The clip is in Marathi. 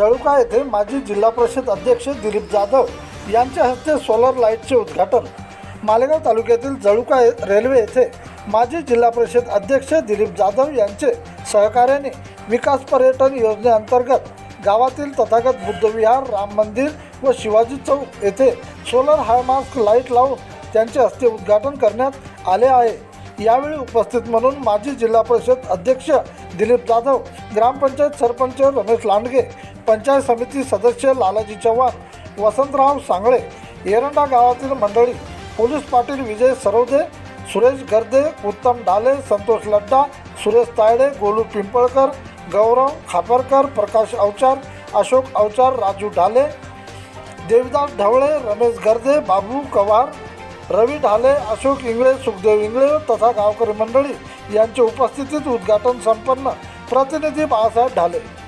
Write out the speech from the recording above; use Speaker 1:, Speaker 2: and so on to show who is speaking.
Speaker 1: जळुका येथे माजी जिल्हा परिषद अध्यक्ष दिलीप जाधव यांच्या हस्ते सोलर लाईटचे उद्घाटन. मालेगाव तालुक्यातील जळुका रेल्वे येथे माजी जिल्हा परिषद अध्यक्ष दिलीप जाधव यांचे सहकार्याने विकास पर्यटन योजनेअंतर्गत गावातील तथागत बुद्धविहार राम मंदिर व शिवाजी चौक येथे सोलर हायमास्क लाइट लावून त्यांचे हस्ते उद्घाटन करण्यात आले आहे. यावेळी उपस्थित म्हणून माजी जिल्हा परिषद अध्यक्ष दिलीप जाधव ग्रामपंचायत सरपंच रमेश लांडगे पंचायत समिती सदस्य लालाजी चव्हाण वसंतराव सांगळे एरंडा गावातील मंडळी पोलीस पाटील विजय सरोदे सुरेश गर्दे उत्तम डाले संतोष लड्डा सुरेश तायडे गोलू पिंपळकर गौरव खापरकर प्रकाश अवचार अशोक अवचार राजू ढाले देवदास ढवळे रमेश गर्दे बाबू कवार रवी ढाले अशोक इंगळे सुखदेव इंगळे तथा गावकरी मंडळी यांच्या उपस्थितीत उद्घाटन संपन्न. प्रतिनिधी बाळासाहेब ढाले.